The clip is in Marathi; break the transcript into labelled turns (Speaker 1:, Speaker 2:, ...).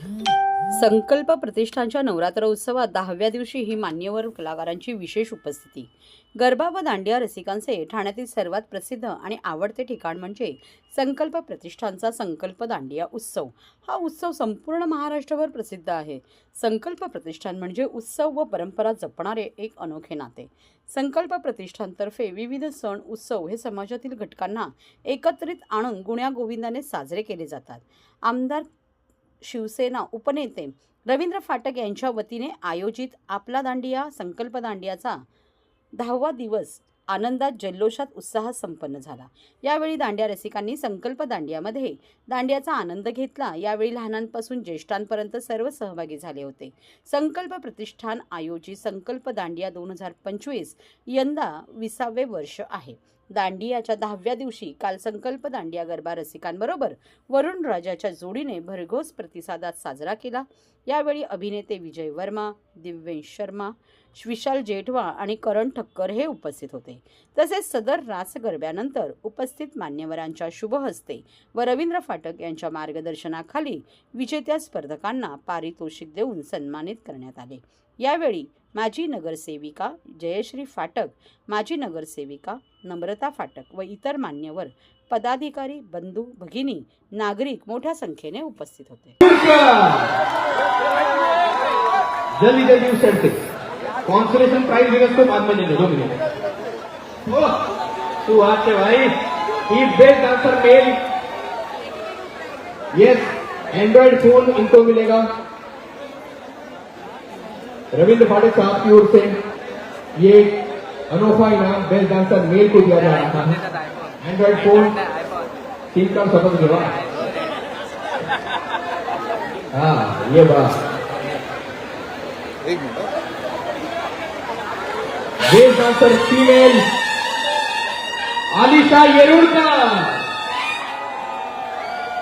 Speaker 1: संकल्प प्रतिष्ठानच्या नवरात्र उत्सवात दहाव्या दिवशी ही मान्यवर कलाकारांची विशेष उपस्थिती. गरबा व दांडिया रसिकांचे ठाण्यातील सर्वात प्रसिद्ध आणि आवडते ठिकाण म्हणजे संकल्प प्रतिष्ठानचा संकल्प दांडिया उत्सव. हा उत्सव संपूर्ण महाराष्ट्रभर प्रसिद्ध आहे. संकल्प प्रतिष्ठान म्हणजे उत्सव व परंपरा जपणारे एक अनोखे नाते. संकल्प प्रतिष्ठानतर्फे विविध सण उत्सव हे समाजातील घटकांना एकत्रित आणून गुण्यागोविंदाने साजरे केले जातात. आमदार शिवसेना उपनेते रवींद्र फाटक यांच्या वतीने आयोजित आपला दांडिया संकल्प दांडियाचा दहावा दिवस आनंदात जल्लोषात उत्साहात संपन्न झाला. यावेळी दांडिया रसिकांनी संकल्प दांडियामध्ये दांडियाचा आनंद घेतला. यावेळी लहानांपासून ज्येष्ठांपर्यंत सर्व सहभागी झाले होते. संकल्प प्रतिष्ठान आयोजित संकल्प दांडिया दोन हजार पंचवीस यंदा विसावे वर्ष आहे. दांडियाच्या दहाव्या दिवशी काल संकल्प दांडिया गरबा रसिकांबरोबर वरुण राजाच्या जोडीने भरघोस प्रतिसादात साजरा केला. यावेळी अभिनेते विजय वर्मा दिव्येश शर्मा विशाल जेठवा आणि करण ठक्कर हे उपस्थित होते. तसेच सदर रास गरब्यानंतर उपस्थित मान्यवरांच्या शुभ हस्ते व रवींद्र फाटक यांच्या मार्गदर्शनाखाली विजेत्या स्पर्धकांना पारितोषिक देऊन सन्मानित करण्यात आले. यावेळी माजी नगरसेविका जयश्री फाटक माजी नगरसेविका नम्रता फाटक व इतर मान्यवर पदाधिकारी बंधू भगिनी नागरिक मोठ्या संख्येने उपस्थित होते.
Speaker 2: कॉन्सोलेशन प्राइज बाद में. दो मिनट तू हाथ भाई ही best dancer male. Yes android phone इनको मिलेगा. रविंद्र फाटक साहब की ओर से ये अनोखा इनाम बेस्ट डांसर मेल को दिया जा रहा है एंड्रॉइड फ़ोन तीन का सबक जवाब। हाँ ये बात।
Speaker 3: एक minute.
Speaker 2: Best dancer female Alisha Yerurkar